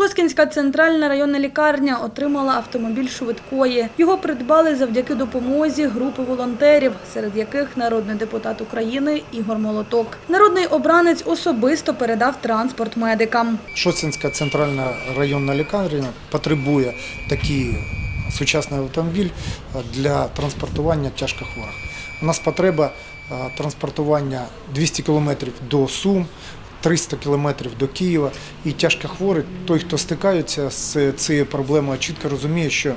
Шосткінська центральна районна лікарня отримала автомобіль швидкої. Його придбали завдяки допомозі групи волонтерів, серед яких народний депутат України Ігор Молоток. Народний обранець особисто передав транспорт медикам. Шосткінська центральна районна лікарня потребує такий сучасний автомобіль для транспортування тяжкохворих. У нас потреба е, транспортування 200 км до Сум, 300 кілометрів до Києва. І тяжко хворий, той, хто стикається з цією проблемою, чітко розуміє, що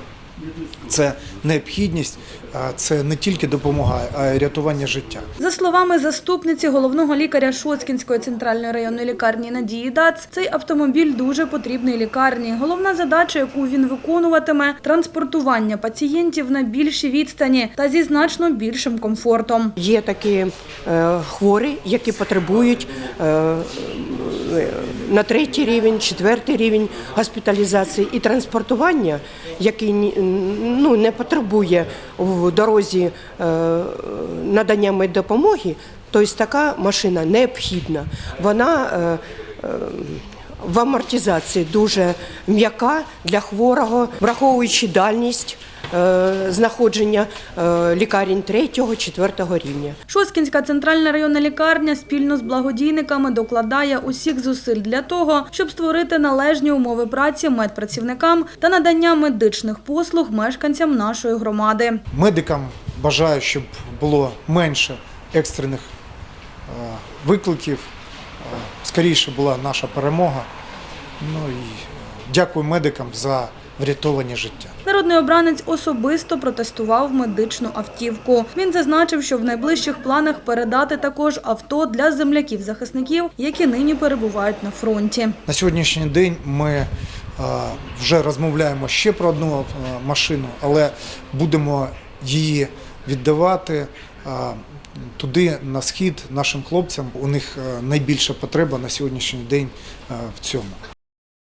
це необхідність, а це не тільки допомагає, а й рятування життя. За словами заступниці головного лікаря Шоцкінської центральної районної лікарні Надії Дац, цей автомобіль дуже потрібний лікарні. Головна задача, яку він виконуватиме – транспортування пацієнтів на більші відстані та зі значно більшим комфортом. Є такі е, хворі, які потребують е, на третій рівень, четвертий рівень госпіталізації і транспортування, який ні- ну, не потребує в дорозі е, надання меддопомоги, тобто така машина необхідна. Вона е, е, в амортизації дуже м'яка для хворого, враховуючи дальність е, знаходження е, лікарень третього, четвертого рівня. Шоцкінська центральна районна лікарня спільно з благодійниками докладає усіх зусиль для того, щоб створити належні умови праці медпрацівникам та надання медичних послуг мешканцям нашої громади. Медикам бажаю, щоб було менше екстрених е, викликів, скоріше була наша перемога. Ну і дякую медикам за врятовані життя. Народний обранець особисто протестував медичну автівку. Він зазначив, що в найближчих планах передати також авто для земляків-захисників, які нині перебувають на фронті. На сьогоднішній день ми е, вже розмовляємо ще про одну е, машину, але будемо її віддавати е, туди на схід нашим хлопцям. У них е, найбільша потреба на сьогоднішній день е, в цьому.